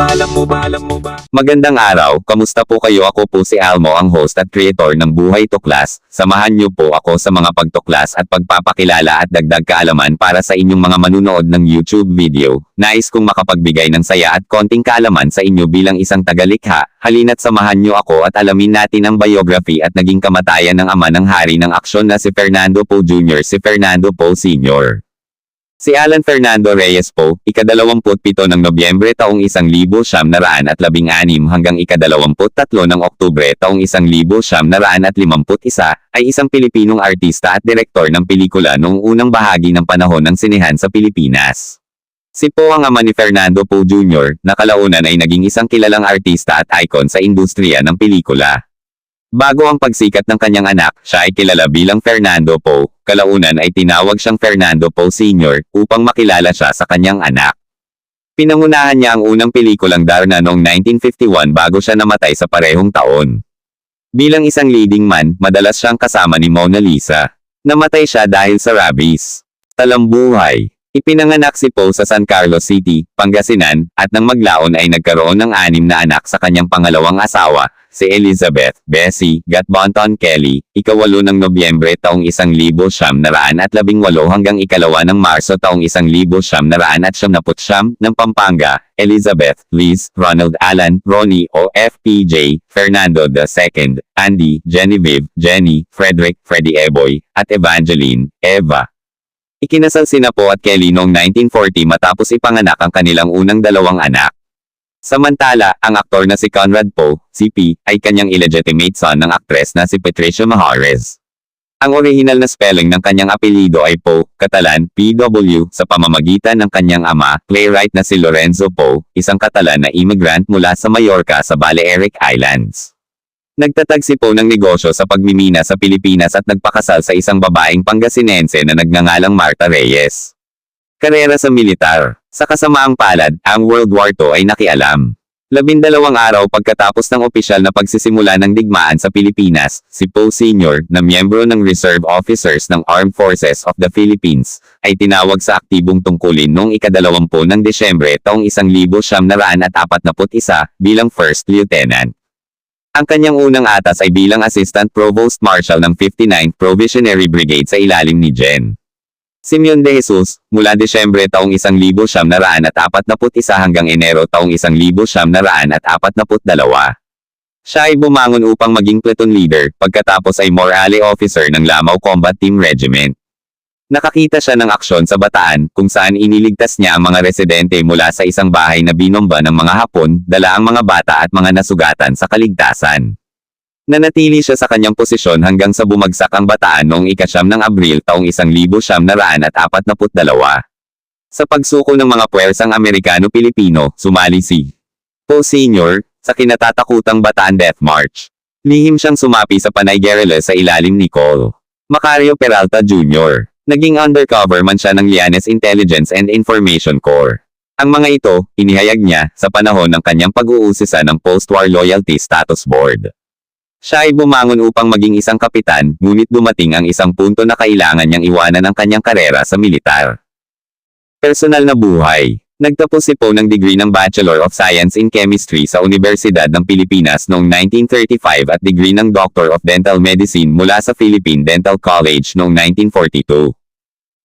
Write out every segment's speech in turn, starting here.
Ba, alam mo ba, alam mo ba? Magandang araw, kamusta po kayo? Ako po si Almo, ang host at creator ng Buhay Tuklas. Samahan niyo po ako sa mga pagtuklas at pagpapakilala at dagdag kaalaman para sa inyong mga manunood ng YouTube video. Nais kong makapagbigay ng saya at konting kaalaman sa inyo bilang isang tagalikha. Halina't samahan niyo ako at alamin natin ang biography at naging kamatayan ng ama ng hari ng aksyon na si Fernando Poe Jr. si Fernando Poe Sr. Si Alan Fernando Reyes Poe, ikadalawamput-pito ng Nobyembre taong isang libo siyam naraan at labing anim hanggang ikadalawamput-tatlo ng Oktubre taong isang libo siyam naraan at limamput isa, ay isang Pilipinong artista at direktor ng pelikula noong unang bahagi ng panahon ng sinehan sa Pilipinas. Si Poe ang ama ni Fernando Poe Jr., na kalaunan ay naging isang kilalang artista at icon sa industriya ng pelikula. Bago ang pagsikat ng kanyang anak, siya ay kilala bilang Fernando Poe. Kalaunan ay tinawag siyang Fernando Poe Sr. upang makilala siya sa kanyang anak. Pinangunahan niya ang unang pelikulang Darna noong 1951 bago siya namatay sa parehong taon. Bilang isang leading man, madalas siyang kasama ni Mona Lisa. Namatay siya dahil sa rabies. Talambuhay. Ipinanganak si Poe sa San Carlos City, Pangasinan, at nang maglaon ay nagkaroon ng anim na anak sa kanyang pangalawang asawa, si Elizabeth, Bessie, Gatbonton Kelly, ikawalo ng Nobyembre taong isang libo siyam naraan at labing walo hanggang ikalawa ng Marso taong isang libo siyam naraan at siyam naput siyam, ng Pampanga, Elizabeth, Liz, Ronald Allen, Ronnie o FPJ, Fernando II, Andy, Genevieve, Jenny, Frederick, Freddie Eboy, at Evangeline, Eva. Ikinasal sina Poe at Kelly noong 1940 matapos ipanganak ang kanilang unang dalawang anak. Samantala, ang aktor na si Conrad Poe, CP, ay kanyang illegitimate son ng aktres na si Patricia Mahares. Ang orihinal na spelling ng kanyang apelyido ay Poe, Catalan, PW, sa pamamagitan ng kanyang ama, playwright na si Lorenzo Poe, isang Catalan na immigrant mula sa Mallorca sa Balearic Islands. Nagtatag si Poe ng negosyo sa pagmimina sa Pilipinas at nagpakasal sa isang babaeng Pangasinense na nagngangalang Marta Reyes. Karera sa militar. Sa kasamaang palad, ang World War II ay nakialam. Labindalawang araw pagkatapos ng opisyal na pagsisimula ng digmaan sa Pilipinas, si Poe Sr., na miyembro ng Reserve Officers ng Armed Forces of the Philippines, ay tinawag sa aktibong tungkulin noong ikadalawampu ng Desyembre taong isang libo siyam naraan at apat naput isa, bilang First Lieutenant. Ang kanyang unang atas ay bilang Assistant Provost Marshal ng 59th Provisionary Brigade sa ilalim ni Gen. Simeon de Jesus, mula Desyembre taong isang libo siyam naraan at apat naput isa hanggang Enero taong isang libo siyam naraan at apat naput dalawa. Siya ay bumangon upang maging platoon leader, pagkatapos ay morale officer ng Lamau Combat Team Regiment. Nakakita siya ng aksyon sa Bataan, kung saan iniligtas niya ang mga residente mula sa isang bahay na binomba ng mga Hapon, dala ang mga bata at mga nasugatan sa kaligtasan. Nanatili siya sa kanyang posisyon hanggang sa bumagsak ang Bataan noong ikasyam ng Abril taong isang libo siyam naraan at apat naput dalawa. Sa pagsuko ng mga puwersang Amerikano-Pilipino, sumali si Poe Sr. sa kinatatakutang Bataan Death March. Lihim siyang sumapi sa Panay Guerrilla sa ilalim ni Col. Macario Peralta Jr. Naging undercover man siya ng Lianes Intelligence and Information Corps. Ang mga ito, inihayag niya, sa panahon ng kanyang pag-uusisa ng Post-War Loyalty Status Board. Siya ay bumangon upang maging isang kapitan, ngunit dumating ang isang punto na kailangan niyang iwanan ang kanyang karera sa militar. Personal na buhay. Nagtapos si Poe ng degree ng Bachelor of Science in Chemistry sa Universidad ng Pilipinas noong 1935 at degree ng Doctor of Dental Medicine mula sa Philippine Dental College noong 1942.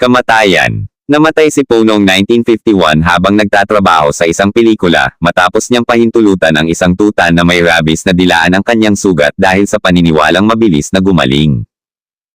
Kamatayan. Namatay si Poe noong 1951 habang nagtatrabaho sa isang pelikula, matapos niyang pahintulutan ang isang tuta na may rabies na dilaan ang kanyang sugat dahil sa paniniwalang mabilis na gumaling.